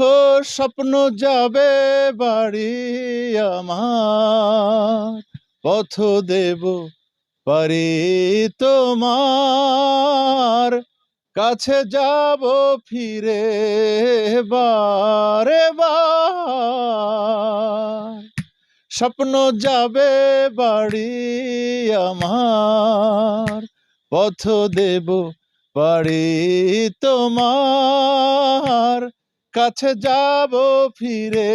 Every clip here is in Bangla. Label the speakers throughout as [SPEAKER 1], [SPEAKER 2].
[SPEAKER 1] ও স্বপ্ন যাবে বাড়ি আমার। পথ দেব পারি তোমার। কাছে যাব ফিরে বারে স্বপ্ন যাবে বাড়ি আমার। পথ দেব পারি তোমার। কাছে যাব ফিরে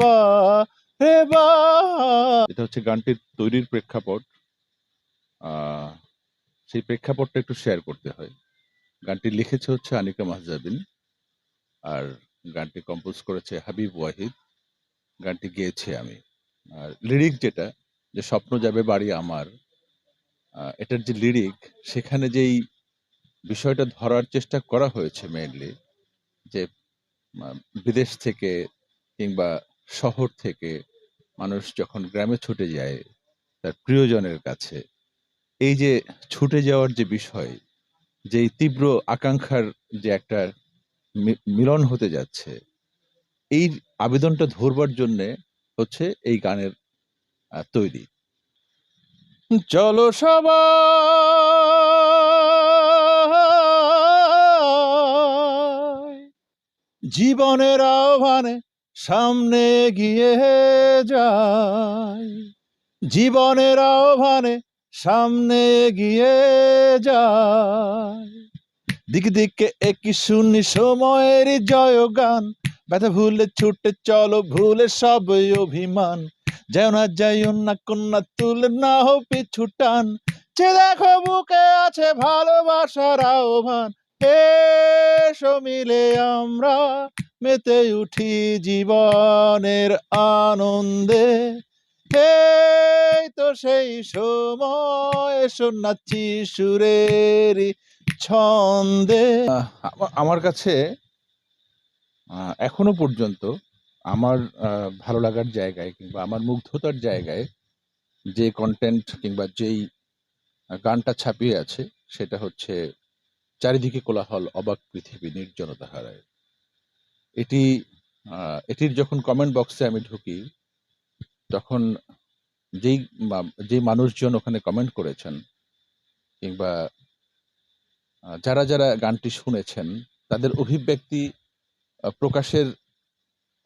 [SPEAKER 1] বারে বার এটা হচ্ছে গানটির তৈরির প্রেক্ষাপট। সেই প্রেক্ষাপটটা একটু শেয়ার করতে হয়। গানটি লিখেছে হচ্ছে আনিকা মাহজাবিন, আর গানটি কম্পোজ করেছে হাবিব ওয়াহিদ। গানটি গেয়েছে আমি। আর লিরিক যেটা, যে স্বপ্ন যাবে বাড়ি আমার এটার যে লিরিক সেখানে যেই বিষয়টা ধরার চেষ্টা করা হয়েছে মেইনলি যে বিদেশ থেকে কিংবা শহর থেকে মানুষ যখন গ্রামে ছুটে যায় তার প্রিয়জনের কাছে, এই যে ছুটে যাওয়ার যে বিষয়, যে তীব্র আকাঙ্ক্ষার যে একটা মিলন হতে যাচ্ছে, এই আবেদনটা ধরবার জন্য হচ্ছে এই গানের তৈরি। চলো সবাই! জীবনের আহ্বানে সামনে গিয়ে যায়। জীবনের আহ্বানে সামনে গিয়ে যায়। দিক দিকে একই শুনি সময়ের জয় গান ব্যথা ভুলে ছুটে চলো, ভুলে সব অভিমান। যেও না যাইও না, কন্যা তুলে না হো পিছু টান। দেখো বুকে আছে ভালোবাসার আহ্বান এসো মিলে আমরা মেতে উঠি জীবনের আনন্দে। এই তো সেই সময় এসো নাচি সুরেরই ছন্দে। আমার কাছে এখনও পর্যন্ত আমার ভালো লাগার জায়গায় কিংবা আমার মুগ্ধতার জায়গায় যে কন্টেন্ট কিংবা যেই গানটা ছাপিয়ে আছে, সেটা হচ্ছে চারিদিকে কোলাহল, অবাক পৃথিবী, নির্জনতা হারায়। এটি এটির যখন কমেন্ট বক্সে আমি ঢুকি, তখন যেই মা- যে মানুষজন ওখানে কমেন্ট করেছেন, কিংবা যারা যারা গানটি শুনেছেন, তাদের অভিব্যক্তি প্রকাশের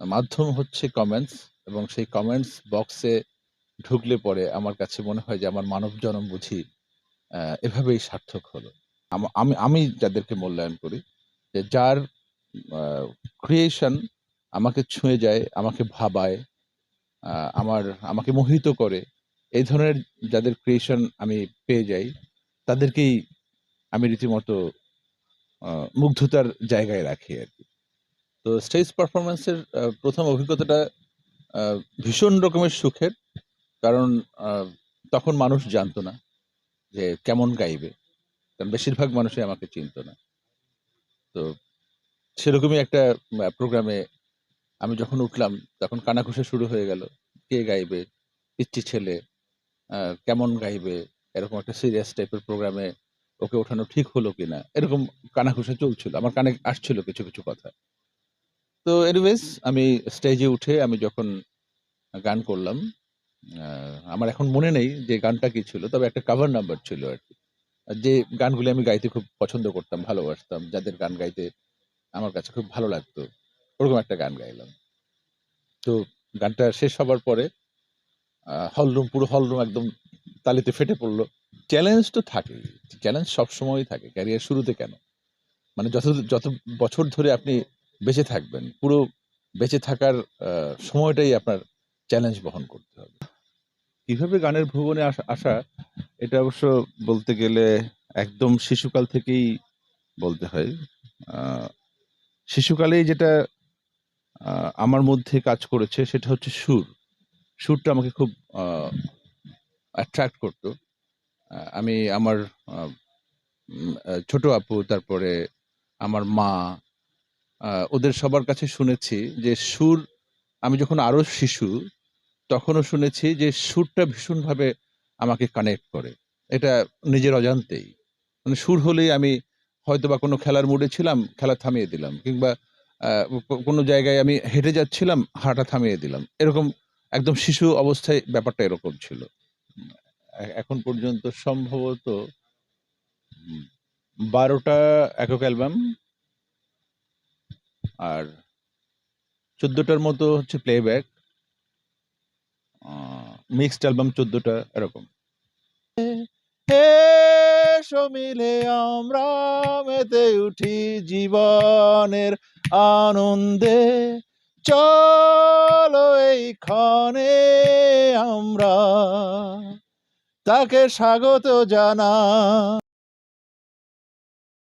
[SPEAKER 1] মাধ্যম হচ্ছে কমেন্টস এবং সেই কমেন্টস বক্সে ঢুকলে পরে আমার কাছে মনে হয় যে আমার মানব জনম বুঝি এভাবেই সার্থক হলো। আম- আমি যাদেরকে মূল্যায়ন করি, যে যার ক্রিয়েশন আমাকে ছুঁয়ে যায়, আমাকে ভাবায় আমার, আমাকে মোহিত করে, এই ধরনের যাদের ক্রিয়েশন আমি পেয়ে যাই, তাদেরকেই আমি রীতিমতো মুগ্ধতার জায়গায় রাখি আর কি। তো স্টেজ পারফরমেন্সের প্রথম অভিজ্ঞতাটা ভীষণ রকমের সুখের, কারণ তখন মানুষ জানতো না যে কেমন গাইবে। কারণ বেশিরভাগ মানুষই আমাকে চিনতো না। তো সেরকমই একটা প্রোগ্রামে আমি যখন উঠলাম, তখন কানাঘুষা শুরু হয়ে গেল। কে গাইবে? পিচ্ছি ছেলে কেমন গাইবে? এরকম একটা সিরিয়াস টাইপের প্রোগ্রামে ওকে ওঠানো ঠিক হলো কিনা? এরকম কানাঘুষা চলছিল। আমার কানে আসছিল কিছু কিছু কথা। তো এনিওয়েজ আমি স্টেজে উঠে আমি যখন গান করলাম আমার এখন মনে নেই যে গানটা কি ছিল, তবে একটা কাভার নাম্বার ছিল আর কি। যে গানগুলি আমি গাইতে খুব পছন্দ করতাম, ভালোবাসতাম, যাদের গান গাইতে আমার কাছে খুব ভালো লাগতো, ওরকম একটা গান গাইলাম। তো গানটা শেষ হবার পরে হলরুম, পুরো হলরুম একদম তালিতে ফেটে পড়ল। চ্যালেঞ্জ তো থাকেই, চ্যালেঞ্জ সবসময়ই থাকে, ক্যারিয়ার শুরুতে কেন? মানে যত যত বছর ধরে আপনি বেঁচে থাকবেন, পুরো বেঁচে থাকার সময়টাই আপনার চ্যালেঞ্জ বহন করতে হবে। কীভাবে গানের ভুবনে আসা আসা, এটা অবশ্য বলতে গেলে একদম শিশুকাল থেকেই বলতে হয়। শিশুকালেই যেটা আমার মধ্যে কাজ করেছে সেটা হচ্ছে সুর। সুরটা আমাকে খুব অ্যাট্রাক্ট করতো। আমি আমার ছোট আপু, তারপরে আমার মা ওদের সবার কাছে শুনেছি যে সুর, আমি যখন আরও শিশু তখনও শুনেছি যে সুরটা ভীষণভাবে আমাকে কানেক্ট করে। এটা নিজের অজান্তেই। মানে সুর হলেই আমি হয়তো বা কোনো খেলার মুডে ছিলাম, খেলা থামিয়ে দিলাম, কিংবা কোনো জায়গায় আমি হেঁটে যাচ্ছিলাম, হাঁটা থামিয়ে দিলাম। এরকম একদম শিশু অবস্থায় ব্যাপারটা এরকম ছিল। এখন পর্যন্ত সম্ভবত বারোটা একক অ্যালবাম আর চোদ্দটার মতো হচ্ছে প্লেব্যাক মিক্সড অ্যালবাম চোদ্দটা, এরকম। মিলে আমরা মেতে উঠি জীবনের আনন্দে। চলো এই ক্ষণে আমরা। তাকে স্বাগত জানা